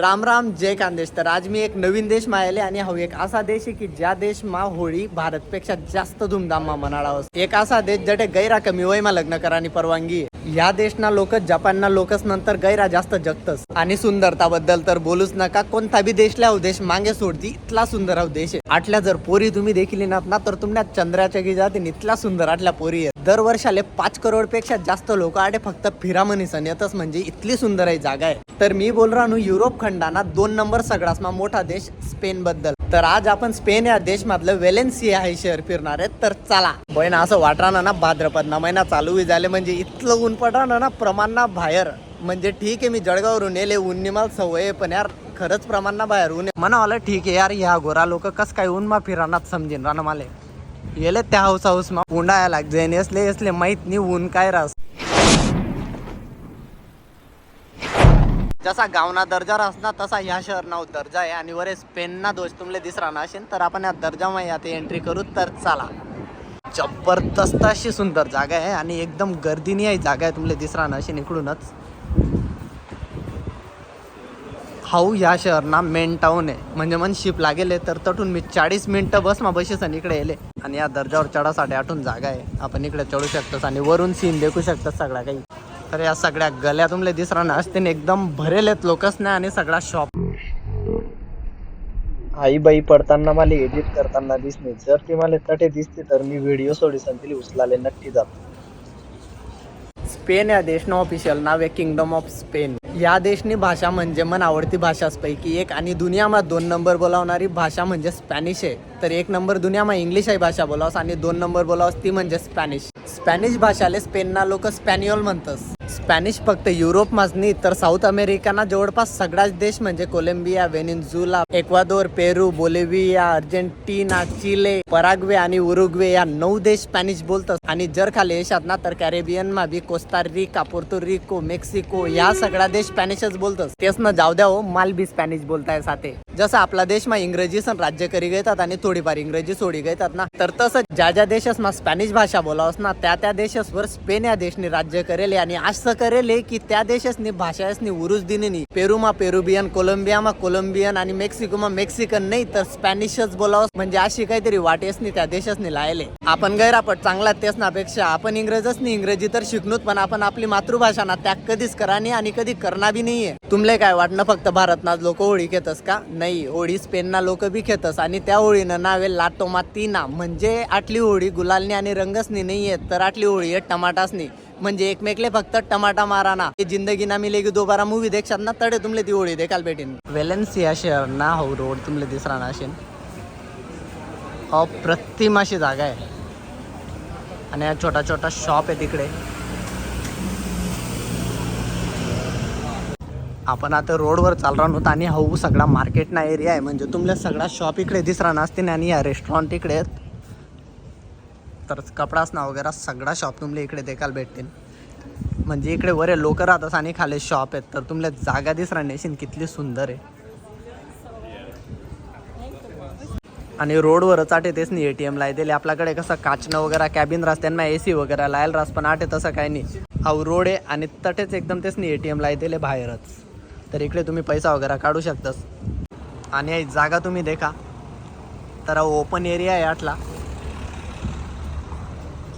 राम राम जय खानदेश तर आज मी एक नवीन देश मायले आणि हा एक असा देश आहे की ज्या देश मा होळी भारतपेक्षा जास्त धूमधाम मा मनाळा एक असा देश जडे गैरा कमी वय मा लग्न करानी परवानगी. या देशना लोक जपानना लोकच नंतर गैरा जास्त जगतस आणि सुंदरता बद्दल तर बोलूच नका. कोणता बी देशला देश मागे सोडती इतला सुंदर हा देश आहे. आटल्या जर पोरी तुम्ही देखील येणार ना तर तुमच्या चंद्राच्या की जाते इतला सुंदर आटल्या पोरी आहेत. दरवर्षाले पाच करोडपेक्षा जास्त लोक आटे फक्त फिरा सण येतच म्हणजे इतली सुंदर आहे जागा आहे. तर मी बोल राहू युरोप खंडाना दोन नंबर सगळ्यात मोठा देश स्पेन बद्दल तर आज आपण स्पेन या देश मधलं वेलेन्सिया हे शहर फिरणार आहे तर चला. बहिण असं वाटणार ना भाद्रपद ना महिना चालू बी झाले म्हणजे इतलं ऊन पडणार ना प्रमाण ना बाहेर. म्हणजे ठीक आहे मी जळगावरून येले ऊन सवय पण यार खरंच प्रमाण ना बाहेर. ऊन आहे. म्हणा ठीक आहे यार ह्या गोरा लोक कस काय ऊन मा फिरानात समजेन राना माले येले त्या हाऊस हाऊस मा उंडाया लागजे आणि असले असले माहीत नाही ऊन काय रास. जसा गावना दर्जा असना तसा ह्या शहर नाव दर्जा आहे. आणि वरे पेनना दोष तुमले दिसरा ना असेल तर आपण या दर्जा आता एंट्री करू तर चला. जबरदस्त अशी सुंदर जागा आहे आणि एकदम गर्दीनी आहे. जागा आहे तुमले दिसरा ना अशी निकडूनच. हाऊ ह्या शहर ना मेन टाऊन आहे. म्हणजे मन शिप लागेल तर तटून मी चाळीस मिनटं बस मा बसेस आणि इकडे येले. आणि या दर्जावर चढासाठी आठून जागा आहे. आपण इकडे चढू शकतोस आणि वरून सीन देखू शकतात सगळा काही. तर या सगळ्या गल्या तुमले दिसरा ना असते एकदम भरेल आहेत लोकच नाही आणि सगळा शॉप आई बाई पडताना मला एडिट करताना दिसणे. जर ती मला तटे दिसते तर मी व्हिडिओ सोडीसन तिला उचलाले नक्की जातो. स्पेन या देशनं ऑफिशियल नाव आहे किंगडम ऑफ स्पेन या देशनी भाषा म्हणजे मन आवडती भाषांपैकी एक आणि दुनियामा दोन नंबर बोलावणारी भाषा म्हणजे स्पॅनिश आहे. तर एक नंबर दुनियामा इंग्लिश आहे भाषा बोलावस आणि दोन नंबर बोलावस ती म्हणजे स्पॅनिश. स्पॅनिश भाषाले स्पेनना लोक स्पॅनिओल म्हणतस. स्पॅनिश फक्त युरोपमाच नाही तर साऊथ अमेरिकाना जवळपास सगळाच देश म्हणजे Colombia Venezuela Ecuador Peru Bolivia Argentina Chile Paraguay आणि उरुग्वे या नऊ देश स्पॅनिश बोलतात आणि जर खाली देशात ना तर कॅरेबियन मा बी कोस्टा रिका रिको मेक्सिको या सगळा देश स्पॅनिशच बोलतस. तेच ना जाऊ द्या हो माल बी स्पॅनिश बोलताय साथे. जसं आपला देश मा इंग्रजी सण राज्य करी घेतात आणि थोडीफार इंग्रजी सोडी घेतात ना. तर तसं ज्या ज्या देशास मा स्पॅनिश भाषा बोलावस ना त्या त्या देशासवर स्पेन या देशनी राज्य करेल आणि असं करेल की त्या देशासनी भाषासनी उरुज दिनेनी पेरूमा पेरुबियन कोलंबियामा कोलंबियन आणि मेक्सिकोमा मेक्सिकन नाही तर स्पॅनिशच बोलावस. म्हणजे अशी काहीतरी वाटेसनी त्या देशासनी लायले. आपण गैरापट चांगला तेच ना आपण इंग्रजसनी इंग्रजी तर शिकणूत पण आपण आपली मातृभाषा ना त्याग कधीच करानी आणि कधी करणार बी नाहीये तुमले काय वाटणं? फक्त भारतनाच लोक होळी घेतस का? नाही होळी स्पेनना लोक बी खेतस आणि त्या होळीनं नावे लाटो मातीना म्हणजे आटली होळी गुलालनी आणि रंगसनी नाहीये तर आटली होळी आहे टमाटासनी. म्हणजे एकमेकले फक्त टमाटा माराना. ते जिंदगी ना मिलेगी दोबारा मूवी देखशात ना तडे तुमले ती होळी देखाल भेटीन. वेलेन्सिया शहर ना हो रोड तुमले दिसरा ना असेल अप्रतिम हो, अशी जागा आहे. आणि हा छोटा छोटा शॉप आहे तिकडे. आपण आता रोडवर चाल आहोत आणि हाऊ सगळा मार्केट ना एरिया आहे. म्हणजे तुमला सगळा शॉप इकडे दिसरा नसते आणि या रेस्टॉरंट इकडे. आहेत तर कपडाच ना वगैरे सगळा शॉप तुमले इकडे देखायला भेटतील. म्हणजे इकडे वरे लोक राहतात आणि खाली शॉप आहेत. तर तुमले जागा दिसरा नेशीन कितली सुंदर आहे. आणि रोडवरच आटे तेच नाही ए टी लाय दिले आपल्याकडे कसं काचनं वगैरे कॅबिन रास त्यांना ए सी वगैरे लायल रास पण आटे तसं काही नाही. हा रोड आहे आणि तटेच एकदम तेच नाही ए टी लाय दिले बाहेरच. तर इकडे तुम्ही पैसा वगैरे काढू शकतास. आणि जागा तुम्ही देखा. तर ओपन एरिया आहे आटला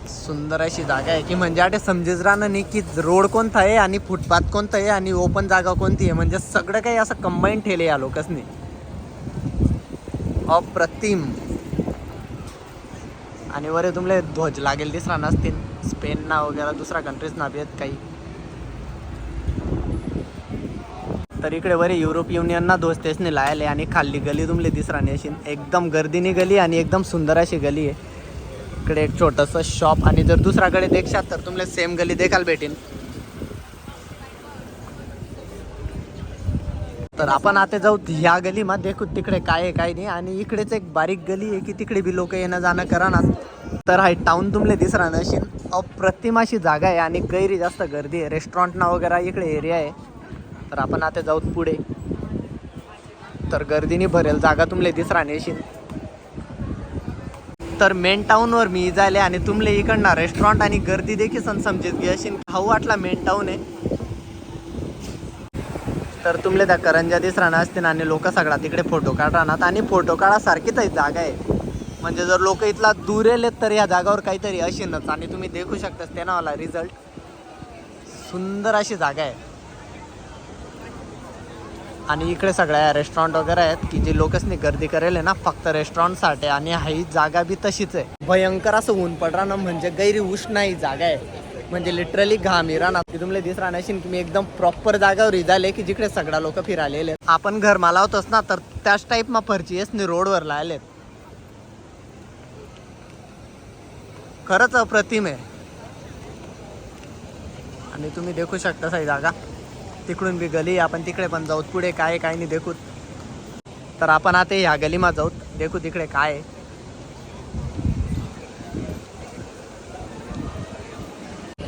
सुंदर अशी जागा आहे की म्हणजे आठ समजेच राहणं नाही की रोड कोणता आहे आणि फुटपाथ कोणता आहे आणि ओपन जागा कोणती आहे. म्हणजे सगळं काही असं कंबाईन ठेले या लोकसनी अप्रतिम. आणि वरे तुमले ध्वज लागेल दिसरा नसतील. स्पेन ना वगैरे दुसऱ्या कंट्रीज ना बी आहेत काही. तर इकडे बरे युरोप युनियनना दोस्त तेचने लायले आणि खाल्ली गली तुमले दिसराने अशी. एकदम गर्दीनी गली आणि एकदम सुंदर अशी गली आहे. इकडे एक छोटंसं शॉप आणि जर दुसऱ्याकडे देखशात तर तुमले सेम गली देखाल भेटेन. तर आपण आता जाऊ ह्या गलीमध्ये देखू तिकडे काय आहे काय नाही. आणि इकडेच एक बारीक गली आहे की तिकडे बी लोक येणं जाणं करा ना तर हाय टाऊन तुमले दिसरा नशील अप्रतिम अशी जागा आहे आणि गैरी जास्त गर्दी आहे. रेस्टॉरंट ना वगैरे इकडे एरिया आहे. तर आपण आता जाऊ पुढे. तर गर्दीने भरेल जागा तुमले दिस नेशील तर मेन टाऊनवर मी जायले आणि तुमले इकडनं रेस्टॉरंट आणि गर्दी देखील सण समजेत घे अशी खाऊ वाटला मेन टाऊन आहे तर तुमले त्या करंजा दिस राहणार असतील आणि लोक सगळा तिकडे फोटो काढ राहणार आणि फोटो काढासारखीच आहे जागा आहे. म्हणजे जर लोक इथला दूर येलेत तर या जागावर काहीतरी अशीनच. आणि तुम्ही देखू शकता त्यानावाला रिझल्ट सुंदर अशी जागा आहे. आणि इकडे सगळ्या रेस्टॉरंट वगैरे आहेत की जे लोकसनी गर्दी करेल आहे ना फक्त रेस्टॉरंटसाठी आणि ही जागा बी तशीच आहे. भयंकर असं ऊन पड ना म्हणजे गैरी उष्ण ही जागा आहे. म्हणजे लिटरली घाम इराणा की तुम्हाला दिस राहण्याशी की मी एकदम प्रॉपर जागावर झाले की जिकडे सगळा लोक फिरालेले आपण घर मालावतोच ना तर त्याच टाईप मा फरची नि रोडवर लायलेत खरंच अप्रतिम आहे. आणि तुम्ही देखू शकता साई जागा. तिकडून बी गली आपण तिकडे पण जाऊ पुढे काय काय नाही देखू तर आपण आता ह्या गलीमा जाऊ देखू तिकडे काय आहे.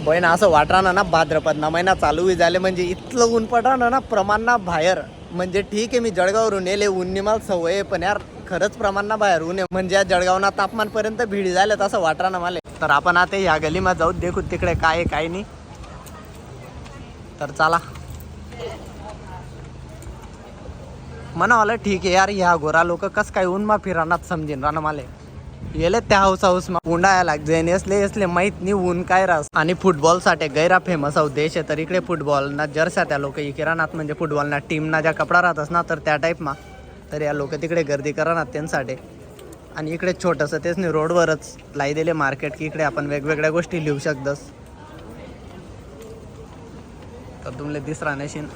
बहीण असं वाटरानं ना भाद्रपद ना महिना चालू बी झाले म्हणजे इथलं ऊन पडरानं ना प्रमाण ना बाहेर. म्हणजे ठीक आहे मी जळगाववरून येले ऊन निमाल सवय आहे, पण यार खरंच प्रमाण ना बाहेर ऊन आहे. म्हणजे या जळगावना तापमानपर्यंत भीड झाले तसं वाटरानं मला. तर आपण आता ह्या गलीमा जाऊ देखू तिकडे काय आहे, काय नाही. तर चला. म्हणावाला ठीक आहे यार ह्या गोरा लोक कस काय ऊन मा फिरानात समजेन? राना माले येले त्या हाऊस हाऊस मा उंडाया लागजे असले असले माहीत नाही ऊन काय रास. आणि फुटबॉलसाठी गैरा फेमस आहो देश आहे तर इकडे फुटबॉल ना जर्सा त्या लोक किराणात म्हणजे फुटबॉल ना टीम ना ज्या कपडा राहतस ना तर त्या टाईप मा. तर या लोक तिकडे गर्दी करणार त्यांसाठी आणि इकडे छोटंसं तेच नाही रोडवरच लाई दिले मार्केट की इकडे आपण वेगवेगळ्या गोष्टी लिहू शकतस. तर तुमले दिस नशीन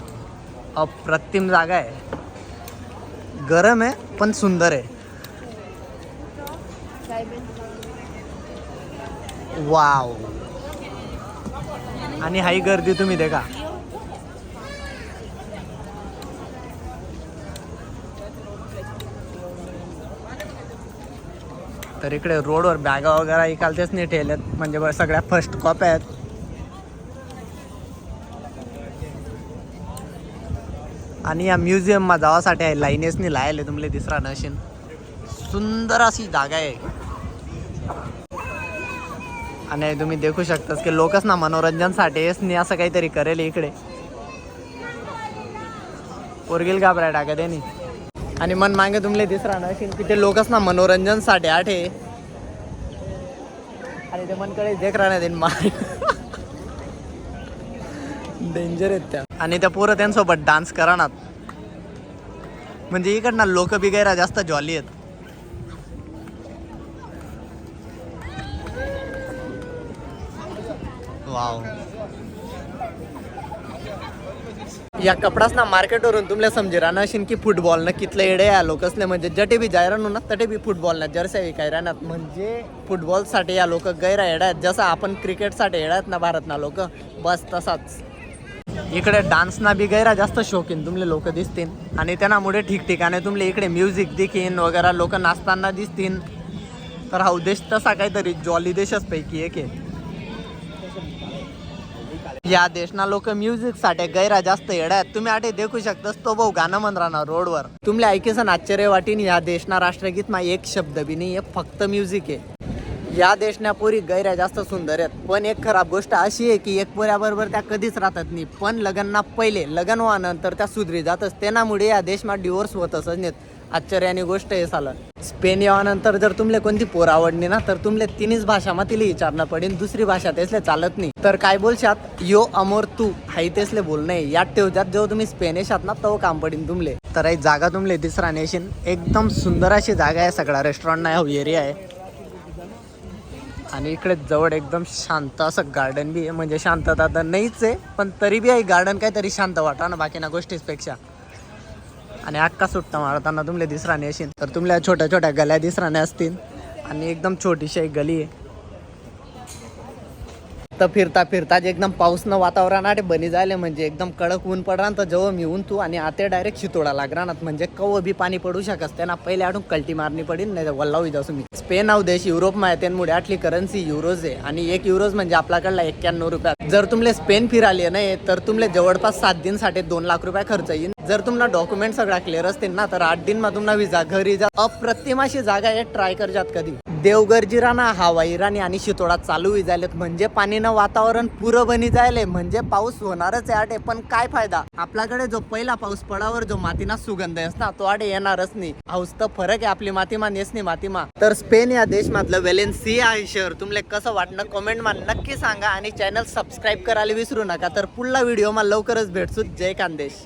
अप्रतिम जागा आहे. गरम आहे पण सुंदर आहे. वाव. आणि हाई गर्दी तुम्ही देखा. तर इकडे रोडवर बॅगा वगैरे इकालतेच नाही ठेवल्यात म्हणजे सगळ्या फर्स्ट कॉप्या आहेत. आणि या म्युझियममा जावासाठी आहे लाईनेसनी लायले तुमले दिसरा नशीन. सुंदर अशी जागा आहे. आणि तुम्ही देखू शकतास की लोकच ना मनोरंजनसाठी नी असं काहीतरी करेल इकडे. पोरगील घाबराय टाका त्यांनी. आणि मन मागे तुमले दिसरा नशीन की ते लोकच ना मनोरंजनसाठी आठे. आणि ते मनकडे देख राहण्यात येईन मा डेंजर आहेत त्या. आणि त्या पोरं त्यांसोबत डान्स करणार. म्हणजे इकडनं लोक बिगायला जास्त जॉली आहेत. वाव या कपडाच ना मार्केटवरून तुम्हाला समजे राहणार अशीन की फुटबॉल ना कितले येडे या लोकसले. म्हणजे जटे बी जाय राहणू ना तटे बी फुटबॉल ना जर्सी विकाय राहणार. म्हणजे फुटबॉलसाठी या लोक गैरा येडा आहेत. जसं आपण क्रिकेटसाठी येडा आहेत ना भारत ना लोक. बस तसाच. इकडे डान्सना बी गैरा जास्त शौकीन तुमले लोक दिसतील आणि त्यामुळे ठिकठिकाणी तुमले इकडे म्युझिक देखील वगैरे लोक नाचताना दिसतील तर हा उद्देश तसा काहीतरी जॉली देशच पैकी एक आहे. या देशना लोक म्युझिकसाठी गैरा जास्त येड्यात. आहेत तुम्ही आठे देखू शकतास तो भाऊ गाणं म्हण राहणार रोडवर तुमले ऐकेसन आश्चर्य वाटीन या देशना राष्ट्रगीत मा एक शब्द बी नाही फक्त म्युझिक आहे. या देशना पोरी गैऱ्या जास्त सुंदर आहेत. पण एक खराब गोष्ट अशी आहे की एक पोऱ्याबरोबर त्या कधीच राहतात नाही. पण लग्नना पहिले लग्न व्हानंतर त्या सुधरी जातच. त्यामुळे या देशमा डिवोर्स होतच नाहीत. आश्चर्याने गोष्ट हे साला. स्पेन यावानंतर जर तुमले कोणती पोर आवडली ना तर तुमले तिन्हीच भाषा मा तिला विचारणं पडेल दुसरी भाषा तेसले चालत नाही. तर काय बोलशात? यो अमोर तू हाई तेसले बोलणे यात ठेवतात जेव्हा तुम्ही स्पेनिश आहात ना तो काम पडेल तुमले. तर एक जागा तुमले तिसरा नेशन. एकदम सुंदर अशी जागा आहे सगळा. रेस्टॉरंट नाही एरिया आहे. आणि इकडे जवळ एकदम शांत असं गार्डन बी आहे. म्हणजे शांतता तर नाहीच आहे पण तरी बी आहे गार्डन काहीतरी शांत वाटा ना बाकी ना गोष्टीपेक्षा. आणि अक्का सुट्टा मारताना तुमले दिसराने असेल तर तुमल्या छोट्या छोट्या गल्या दिसराने असतील. आणि एकदम छोटीशी एक गली आहे. तर फिरता फिरता जे एकदम पाऊसनं वातावरण आठ बनी जायले म्हणजे एकदम कडक ऊन पडणार तर जेव्हा मी ऊन तू आणि आते डायरेक्ट शितोडा लागणार म्हणजे कव बी पाणी पडू शकस त्यांना पहिले आठून कल्टी मारणी पडेल नाही तर वल्लावी जाऊ मी स्पेन हा देश युरोपमा आहे त्यांमुळे आठली करन्सी युरोज आहे. आणि एक युरोज म्हणजे आपल्याकडला एक्क्याण्णव रुपयात जर तुमले स्पेन फिराले नाही तर तुमले जवळपास सात दिनसाठी दोन लाख रुपये खर्च येईल जर तुम्हाला डॉक्युमेंट सगळा क्लिअर असतील ना तर आठ दिन तुम्हाला विजा घरी जा. अप्रतिम अशी जागा आहे ट्राय करजात कधी. देवगरजी राणा हवाई राणी आणि शितोडा चालू विजायलेत. म्हणजे पाणीनं वातावरण पुरं बनी जायले. म्हणजे पाऊस होणारच आहे आटे पण काय फायदा? आपल्याकडे जो पहिला पाऊस पडावर जो मातीना सुगंध आहे ना तो आडे येणारच नाही. हाऊस तर फरक आहे आपली मातीमा नेसनी मातीमा. तर स्पेन या देश देशमधलं वेलेन्सिया आहे शहर तुमले कसं वाटणं कमेंट मा नक्की सांगा आणि चॅनल सबस्क्राईब करायला विसरू नका. तर पुढला व्हिडिओ मा लवकरच भेटसू जय खानदेश